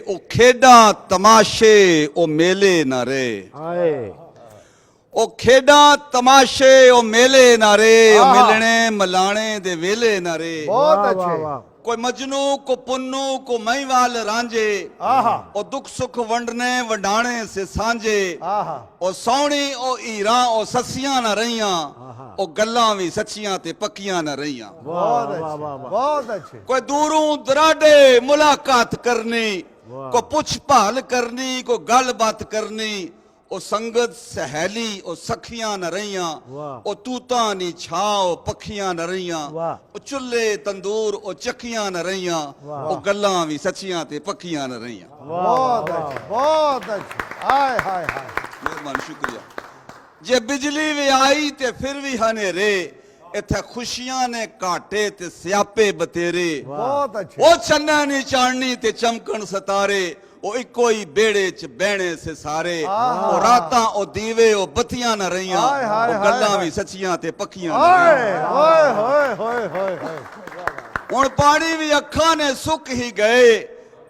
ਉਹ ਖੇਡਾਂ ਤਮਾਸ਼ੇ ਉਹ ਮੇਲੇ ਨਾ ਰੇ। ਹਾਏ। ਉਹ ਖੇਡਾਂ ਤਮਾਸ਼ੇ ਉਹ ਮੇਲੇ ਨਾ ਰੇ। ਉਹ। ਮਿਲਣੇ ਮਲਾਣੇ ਦੇ ਵੇਲੇ ਨਾ ਰੇ। ਬਹੁਤ ਅੱਛੇ। ਕੋਈ ਮਜਨੂ ਕੋ ਪੁੰਨੂ ਕੋ ਮਹੀਵਾਲ ਰਾਂਝੇ। ਆਹਾ। ਉਹ ਦੁੱਖ ਸੁੱਖ ਵੰਡਨੇ ਵਡਾਣੇ ਸੇ ਸਾਂਝੇ। ਆਹਾ। ਉਹ ਸੌਣੀ ਉਹ ਹੀਰਾਂ ਉਹ ਸੱਸੀਆਂ ਨਾ ਰਹੀਆਂ। ਆਹਾ। ਉਹ ਗੱਲਾਂ ਵੀ ਸੱਚੀਆਂ ਤੇ ਪੱਕੀਆਂ ਨਾ ਰਹੀਆਂ। ਬਹੁਤ ਅੱਛੇ। ਬਹੁਤ ਅੱਛੇ। ਕੋਈ ਦੂਰੋਂ ਦਰਾਡੇ ਮੁਲਾਕਾਤ ਕਰਨੀ। ਕੋ ਪੁੱਛ ਭਾਲ ਕਰਨੀ ਕੋ ਗੱਲਬਾਤ ਕਰਨੀ ਉਹ ਸੰਗਤ ਸਹੇਲੀ ਉਹ ਸਖੀਆਂ ਨ ਰਹੀਆਂ ਵਾਹ। ਉਹ ਤੂਤਾਂ ਨੀ ਛਾਓ ਪੱਖੀਆਂ ਨ ਰਹੀਆਂ ਵਾਹ। ਉਹ ਚੁੱਲ੍ਹੇ ਤੰਦੂਰ ਉਹ ਚੱਕੀਆਂ ਨ ਰਹੀਆਂ। ਉਹ ਗੱਲਾਂ ਵੀ ਸੱਚੀਆਂ ਤੇ ਪੱਕੀਆਂ ਨ ਰਹੀਆਂ ਬਹੁਤ ਅੱਛੇ ਬਹੁਤ ਅੱਛੇ ਹਾਏ ਹਾਏ ਹਾਏ ਮਿਹਰਬਾਨੀ ਸ਼ੁਕਰੀਆ ਜੇ ਬਿਜਲੀ ਵੀ ਆਈ ਤੇ ਫਿਰ ਵੀ ਹਨੇਰੇ ਇੱਥੇ ਖੁਸ਼ੀਆਂ ਨੇ ਘਾਟੇ ਤੇ ਸਿਆਪੇ ਬਤੇਰੇ ਬਹੁਤ ਅੱਛੇ। ਉਹ ਚੰਨਾ ਨਹੀਂ ਚਾਣਨੀ ਤੇ ਚਮਕਣ ਸਤਾਰੇ ਉਹ ਇੱਕੋ ਹੀ ਬੇੜੇ 'ਚ ਬਹਿਣੇ ਸੇ ਸਾਰੇ। ਉਹ ਰਾਤਾਂ ਉਹ ਦੀਵੇ ਉਹ ਬੱਤੀਆਂ ਨਾ ਰਹੀਆਂ ਉਹ ਗੱਲਾਂ। ਵੀ ਸੱਚੀਆਂ ਤੇ ਪੱਕੀਆਂ ਓਏ ਹੋਏ ਹੋਏ ਹੋਏ ਹੋਏ ਹੋਏ। ਹੁਣ ਪਾਣੀ ਵੀ ਅੱਖਾਂ ਨੇ ਸੁੱਕ ਹੀ ਗਏ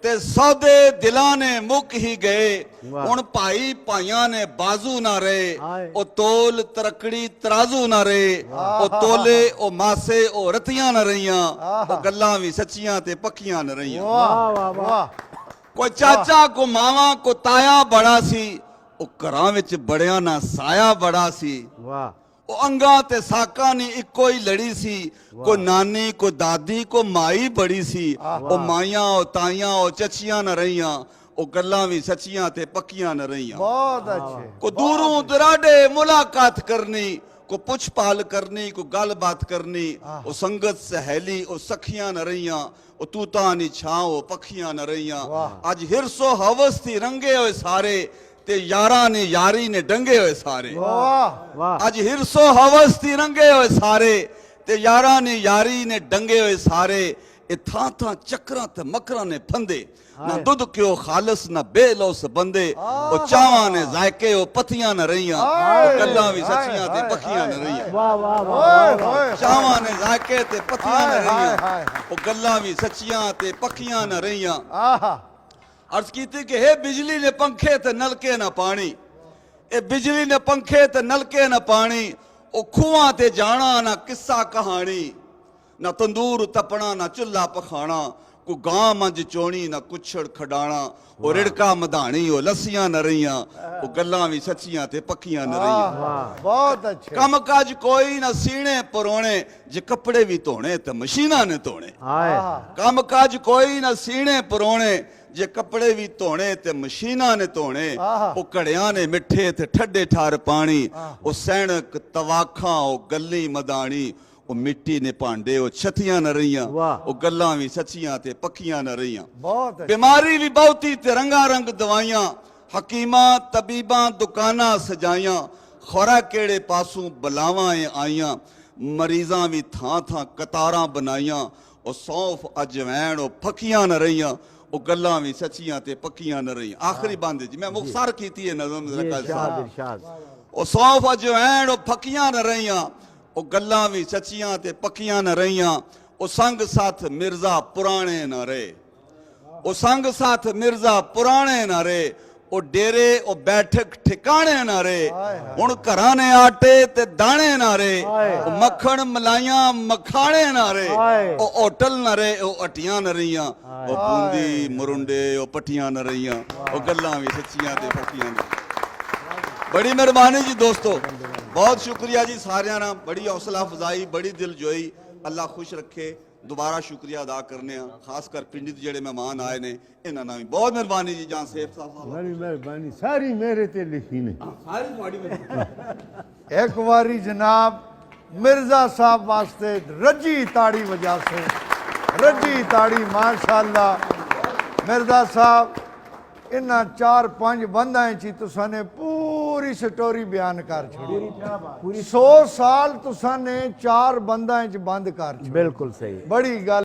ਤੇ ਸੌਦੇ ਦਿਲਾਂ ਨੇ ਮੁੱਕ ਹੀ ਗਏ। ਹੁਣ ਭਾਈ ਭਾਈਆਂ ਨੇ ਬਾਜ਼ੂ ਨਾ ਰਹੇ। ਉਹ ਤੋਲ ਤਰਕੜੀ ਤਰਾਜ਼ੂ ਨਾ ਰਹੇ। ਉਹ ਤੋਲੇ ਉਹ ਮਾਸੇ ਉਹ ਰਤੀਆਂ ਨਾ ਰਹੀਆਂ। ਉਹ ਗੱਲਾਂ ਵੀ ਸੱਚੀਆਂ ਤੇ ਪੱਕੀਆਂ ਨਾ ਰਹੀਆਂ। ਵਾਹ ਵਾਹ, ਵਾਹ। ਵਾਹ। ਕੋਈ ਚਾਚਾ ਕੋ ਮਾਵਾ ਕੋ ਤਾਇਆ ਬੜਾ ਸੀ। ਉਹ ਘਰਾਂ ਵਿੱਚ ਬੜਿਆਂ ਨਾ ਸਾਇਆ ਬੜਾ ਸੀ। ਵਾਹ। ਉਹ ਅੰਗਾਂ ਤੇ ਸਾਕਾਂ ਨਹੀਂ ਇੱਕੋ ਹੀ ਲੜੀ ਸੀ। ਕੋ ਨਾਨੀ ਕੋ ਦਾਦੀ ਕੋ ਮਾਈ ਬੜੀ ਸੀ। ਉਹ ਮਾਈਆਂ ਉਹ ਤਾਈਆਂ ਉਹ ਚਚੀਆਂ ਨ ਰਹੀਆਂ। ਉਹ ਗੱਲਾਂ ਵੀ ਸੱਚੀਆਂ ਤੇ ਪੱਕੀਆਂ ਨ ਰਹੀਆਂ। ਬਹੁਤ ਅੱਛੇ। ਕੋ ਦੂਰੋਂ ਦਰਾਡੇ ਮੁਲਾਕਾਤ ਕਰਨੀ ਕੋ ਪੁੱਛ ਪਾਲ ਕਰਨੀ ਕੋ ਗੱਲਬਾਤ ਕਰਨੀ। ਉਹ ਸੰਗਤ ਸਹੇਲੀ ਉਹ ਸਖੀਆਂ ਨ ਰਹੀਆਂ। ਉਹ ਤੂਤਾਂ ਨੀ ਛਾਂ ਉਹ ਪੱਖੀਆਂ ਨ ਰਹੀਆਂ। ਅੱਜ ਹਿਰਸੋ ਹਵਸ ਦੀ ਰੰਗੇ ਹੋਏ ਸਾਰੇ। ਤੇ ਯਾਰਾਂ ਨੇ ਯਾਰੀ ਨੇ ਡੰਗੇ ਹੋਏ ਸਾਰੇ। ਵਾਹ ਵਾਹ। ਅੱਜ ਹਿਰਸੋ ਹਵਸ ਦੀ ਰੰਗੇ ਹੋਏ ਸਾਰੇ ਤੇ ਯਾਰਾਂ ਨੇ ਯਾਰੀ ਨੇ ਡੰਗੇ ਹੋਏ ਸਾਰੇ। ਇਹ ਥਾਂ ਥਾਂ ਚੱਕਰਾਂ ਤੇ ਮਕਰਾਂ ਨੇ ਫੰਦੇ। ਨਾ। ਦੁੱਧ ਕਿਉ ਖਾਲਸ ਨਾ ਬੇਲੋਸ ਬੰਦੇ। ਉਹ ਚਾਵਾਂ ਨੇ ਜ਼ਾਇਕੇ ਉਹ ਪਤੀਆਂ ਨਾ ਰਹੀਆਂ। ਉਹ ਗੱਲਾਂ ਵੀ ਸੱਚੀਆਂ ਤੇ ਪੱਕੀਆਂ ਨਾ ਰਹੀਆਂ। ਵਾਹ ਵਾਹ ਵਾਹ ਚਾਵਾਂ ਨੇ ਜ਼ਾਇਕੇ ਤੇ ਪਤੀਆਂ ਨਾ ਰਹੀਆਂ। ਉਹ ਗੱਲਾਂ ਵੀ ਸੱਚੀਆਂ ਤੇ ਪੱਕੀਆਂ ਨਾ ਰਹੀਆਂ। ਆਹਾ। ਅਰਜ਼ ਕੀਤੀ ਕਿ ਹੈ ਬਿਜਲੀ ਨੇ ਪੰਖੇ ਤੇ ਨਲਕੇ ਨਾ ਪਾਣੀ। ਇਹ ਬਿਜਲੀ ਨੇ ਪੰਖੇ ਤੇ ਨਲਕੇ ਨਾ ਪਾਣੀ। ਉਹ ਖੂਹਾਂ ਤੇ ਜਾਣਾ ਨਾ ਕਿੱਸਾ ਕਹਾਣੀ। ਨਾ ਤੰਦੂਰ ਤਪਣਾ ਨਾ ਚੁੱਲਾ ਪਖਾਣਾ। ਕੋ ਗਾਂ ਮੰਜ ਚੋਣੀ ਨਾ ਕੁਛੜ ਖਡਾਣਾ। ਉਹ ਰਿੜਕਾ ਮਧਾਣੀ ਉਹ ਲੱਸੀਆਂ ਨ ਰਹੀਆਂ। ਉਹ ਗੱਲਾਂ ਵੀ ਸੱਚੀਆਂ ਤੇ ਪੱਕੀਆਂ ਨ ਰਹੀਆਂ। ਬਹੁਤ ਅੱਛੇ। ਕੰਮ ਕਾਜ ਕੋਈ ਨਾ ਸੀਣੇ ਪਰੋਣੇ। ਜੇ ਕੱਪੜੇ ਵੀ ਧੋਣੇ ਤੇ ਮਸ਼ੀਨਾਂ ਨੇ ਧੋਣੇ। ਹਾਏ। ਕੰਮ ਕਾਜ ਕੋਈ ਨਾ ਸੀਣੇ ਪਰੋਣੇ। ਜੇ ਕੱਪੜੇ ਵੀ ਧੋਣੇ ਤੇ ਮਸ਼ੀਨਾਂ ਨੇ ਧੋਣੇ। ਉਹ ਘੜਿਆਂ ਨੇ ਮਿੱਠੇ ਤੇ ਠੱਡੇ ਠਾਰ ਪਾਣੀ ਉਹ ਸੈਣਕ ਤਵਾਖਾਂ ਉਹ ਗੱਲੀ ਮਦਾਣੀ ਉਹ ਮਿੱਟੀ ਨੇ ਭਾਂਡੇ ਉਹ ਛਤੀਆਂ ਨ ਰਹੀਆਂ। ਉਹ ਗੱਲਾਂ ਵੀ ਸੱਚੀਆਂ ਤੇ ਪੱਕੀਆਂ ਨ ਰਹੀਆਂ ਬਹੁਤ ਬਿਮਾਰੀ ਵੀ ਬਹੁਤੀ ਤੇ ਰੰਗਾ ਰੰਗ ਦਵਾਈਆਂ ਹਕੀਮਾਂ ਤਬੀਬਾਂ ਦੁਕਾਨਾਂ ਸਜਾਈਆਂ ਖੋਰਾ ਕਿਹੜੇ ਪਾਸੋਂ ਬਲਾਵਾਂ ਆਈਆਂ ਮਰੀਜ਼ਾਂ ਵੀ ਥਾਂ ਥਾਂ ਕਤਾਰਾਂ ਬਣਾਈਆਂ ਉਹ ਸੌਂਫ ਅਜਵੈਣ ਉਹ ਫੱਕੀਆਂ ਨ ਰਹੀਆਂ ਉਹ ਗੱਲਾਂ ਵੀ ਸੱਚੀਆਂ ਤੇ ਪੱਕੀਆਂ ਨ ਰਹੀਆਂ। ਆਖਰੀ ਬੰਦ ਜੀ। ਮੈਂ ਮੁਖਸਰ ਕੀਤੀ ਹੈ ਨਜ਼ਮ ਜ਼ਰਾ ਕੱਲ੍ਹ ਇਰਸ਼ਾਦ ਸਾਹਿਬ ਇਰਸ਼ਾਦ ਉਹ ਸੌਂਫ ਅਜਵੈਣ ਉਹ ਫੱਕੀਆਂ ਨ ਰਹੀਆਂ। ਉਹ ਗੱਲਾਂ ਵੀ ਸੱਚੀਆਂ ਤੇ ਪੱਕੀਆਂ ਨ ਰਹੀਆਂ। ਉਹ ਸੰਗ ਸਾਥ ਮਿਰਜ਼ਾ ਪੁਰਾਣੇ ਨ ਰਹੇ। ਉਹ ਸੰਗ ਸਾਥ ਮਿਰਜ਼ਾ ਪੁਰਾਣੇ ਨਾ ਰੇ ਉਹ ਡੇਰੇ ਉਹ ਬੈਠਕ ਠਿਕਾਣੇ ਨਾ। ਹੁਣ ਘਰਾਂ ਨੇ ਆਟੇ ਤੇ ਦਾਣੇ ਨਾ ਮੱਖਣ ਮਲਾਈਆਂ ਮਖਾਣੇ ਨਾ। ਉਹ ਹੋਟਲ ਨਾ ਰੇ ਉਹ ਅਟੀਆਂ ਨਾ ਰਹੀਆਂ। ਉਹ ਬੂੰਦੀ ਮੁਰੁੰਡੇ ਉਹ ਪੱਟੀਆਂ ਨਾ ਰਹੀਆਂ। ਉਹ ਗੱਲਾਂ ਵੀ ਸੱਚੀਆਂ ਤੇ ਪੱਕੀਆਂ ਨੇ। ਬੜੀ ਮਿਹਰਬਾਨੀ ਜੀ ਦੋਸਤੋ। ਬਹੁਤ ਸ਼ੁਕਰੀਆ ਜੀ ਸਾਰਿਆਂ ਦਾ ਬੜੀ ਹੌਸਲਾ ਅਫਜ਼ਾਈ ਬੜੀ ਦਿਲ ਜੋਈ ਅੱਲਾ ਖੁਸ਼ ਰੱਖੇ। ਦੁਬਾਰਾ ਸ਼ੁਕਰੀਆ ਅਦਾ ਕਰਨੇ ਆ ਖਾਸ ਕਰ ਪਿੰਡ ਦੇ ਜਿਹੜੇ ਮਹਿਮਾਨ ਆਏ ਨੇ ਇਹਨਾਂ ਨਾਲ ਵੀ ਬਹੁਤ ਮਿਹਰਬਾਨੀ ਜੀ ਜਾਨ ਸੇਫ ਸਾਹਿਬ ਮੇਰੀ ਮਿਹਰਬਾਨੀ ਸਾਰੀ ਮੇਰੇ ਤੇ ਲਿਖੀ ਨੇ। ਸਾਰੀ ਤੁਹਾਡੀ ਮਿਹਰਬਾਨੀ। ਇੱਕ ਵਾਰੀ ਜਨਾਬ ਮਿਰਜ਼ਾ ਸਾਹਿਬ ਵਾਸਤੇ ਰੱਜੀ ਤਾੜੀ ਵਜਾ ਸੇ ਰੱਜੀ ਤਾੜੀ ਮਾਸ਼ਾਅੱਲਾ। ਮਿਰਜ਼ਾ ਸਾਹਿਬ ਇਹਨਾਂ ਚਾਰ ਪੰਜ ਬੰਦਾਂ ਚ ਹੀ ਤੁਸਾਂ ਨੇ ਪੂਰੀ ਸਟੋਰੀ ਬਿਆਨ ਕਰ ਛੱਡੀ। ਪੂਰੀ 100 ਸਾਲ ਤੁਸਾਂ ਨੇ ਚਾਰ ਬੰਦਾਂ ਚ ਬੰਦ ਕਰ ਛੱਡੀ। ਬਿਲਕੁਲ ਸਹੀ ਬੜੀ ਗੱਲ